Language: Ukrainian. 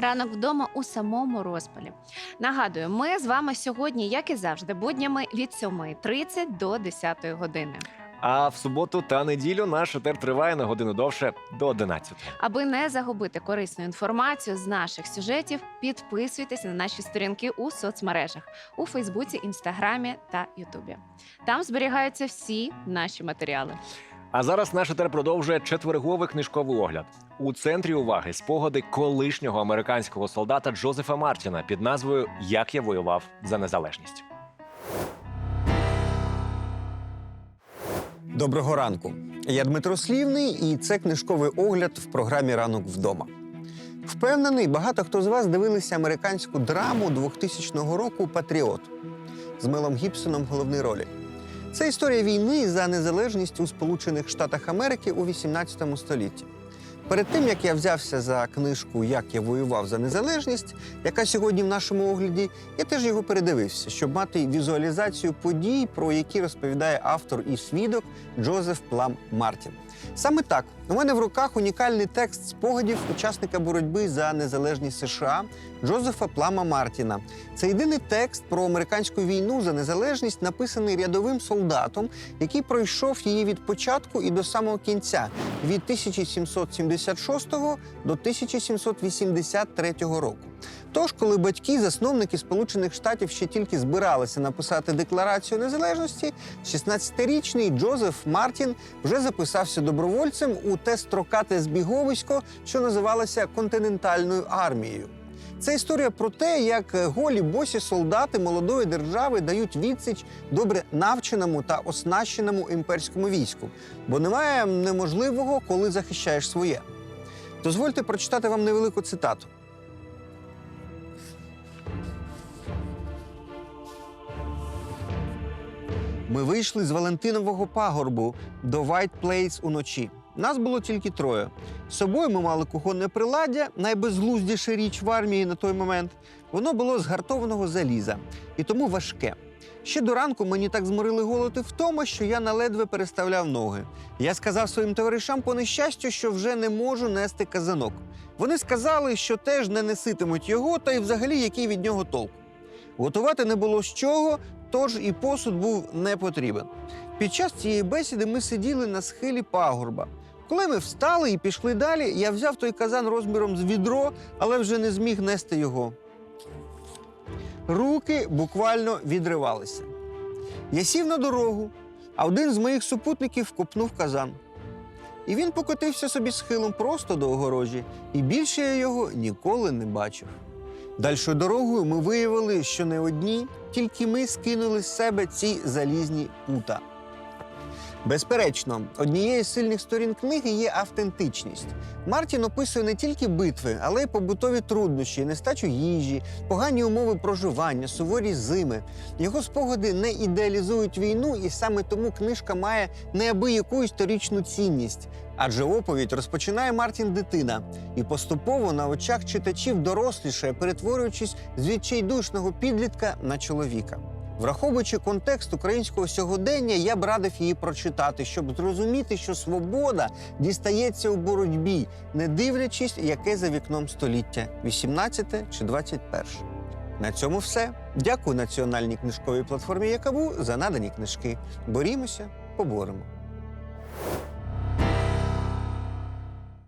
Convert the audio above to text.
Ранок вдома у самому розпалі. Нагадую, ми з вами сьогодні, як і завжди, буднями від 7.30 до 10 години. А в суботу та неділю наш етер триває на годину довше до 11. Аби не загубити корисну інформацію з наших сюжетів, підписуйтесь на наші сторінки у соцмережах у Фейсбуці, Інстаграмі та Ютубі. Там зберігаються всі наші матеріали. А зараз наш етер продовжує четверговий книжковий огляд. У центрі уваги спогади колишнього американського солдата Джозефа Мартіна під назвою Як я воював за незалежність. Доброго ранку. Я Дмитро Слівний, і це книжковий огляд в програмі Ранок вдома. Впевнений, багато хто з вас дивилися американську драму 2000 року Патріот з Мелом Гібсоном в головній ролі. Це історія війни за незалежність у Сполучених Штатах Америки у 18 столітті. Перед тим як я взявся за книжку Як я воював за незалежність, яка сьогодні в нашому огляді, я теж його передивився, щоб мати візуалізацію подій, про які розповідає автор і свідок Джозеф Плам Мартін. Саме так у мене в руках унікальний текст спогадів учасника боротьби за незалежність США Джозефа Плама Мартіна. Це єдиний текст про американську війну за незалежність, написаний рядовим солдатом, який пройшов її від початку і до самого кінця від 1776 до 1783 року. Тож, коли батьки, засновники Сполучених Штатів ще тільки збиралися написати декларацію незалежності, 16-річний Джозеф Мартін вже записався добровольцем у те строкате збіговисько, що називалося континентальною армією. Це історія про те, як голі босі солдати молодої держави дають відсіч добре навченому та оснащеному імперському війську, бо немає неможливого, коли захищаєш своє. Дозвольте прочитати вам невелику цитату. Ми вийшли з Валентинового пагорбу до White Place уночі. Нас було тільки троє. З собою ми мали кухонне приладдя, найбезглуздіша річ в армії на той момент. Воно було з гартованого заліза і тому важке. Ще до ранку мені так зморили голод і втома, що я наледве переставляв ноги. Я сказав своїм товаришам по нещастю, що вже не можу нести казанок. Вони сказали, що теж не неситимуть його, та й взагалі який від нього толк. Готувати не було з чого, тож і посуд був не потрібен. Під час цієї бесіди ми сиділи на схилі пагорба. Коли ми встали і пішли далі, я взяв той казан розміром з відро, але вже не зміг нести його. Руки буквально відривалися. Я сів на дорогу, а один з моїх супутників копнув казан. І він покотився собі схилом просто до огорожі, і більше я його ніколи не бачив. Дальшою дорогою ми виявили, що не одні, тільки ми скинули з себе ці залізні пута. Безперечно, однією з сильних сторін книги є автентичність. Мартін описує не тільки битви, але й побутові труднощі, нестачу їжі, погані умови проживання, суворі зими. Його спогади не ідеалізують війну, і саме тому книжка має неабияку історичну цінність. Адже оповідь розпочинає Мартін дитина і поступово на очах читачів дорослішає, перетворюючись з відчайдушного підлітка на чоловіка. Враховуючи контекст українського сьогодення, я б радив її прочитати, щоб зрозуміти, що свобода дістається у боротьбі, не дивлячись, яке за вікном століття 18 чи 21. На цьому все. Дякую національній книжковій платформі Якаву за надані книжки. Борімося, поборемо.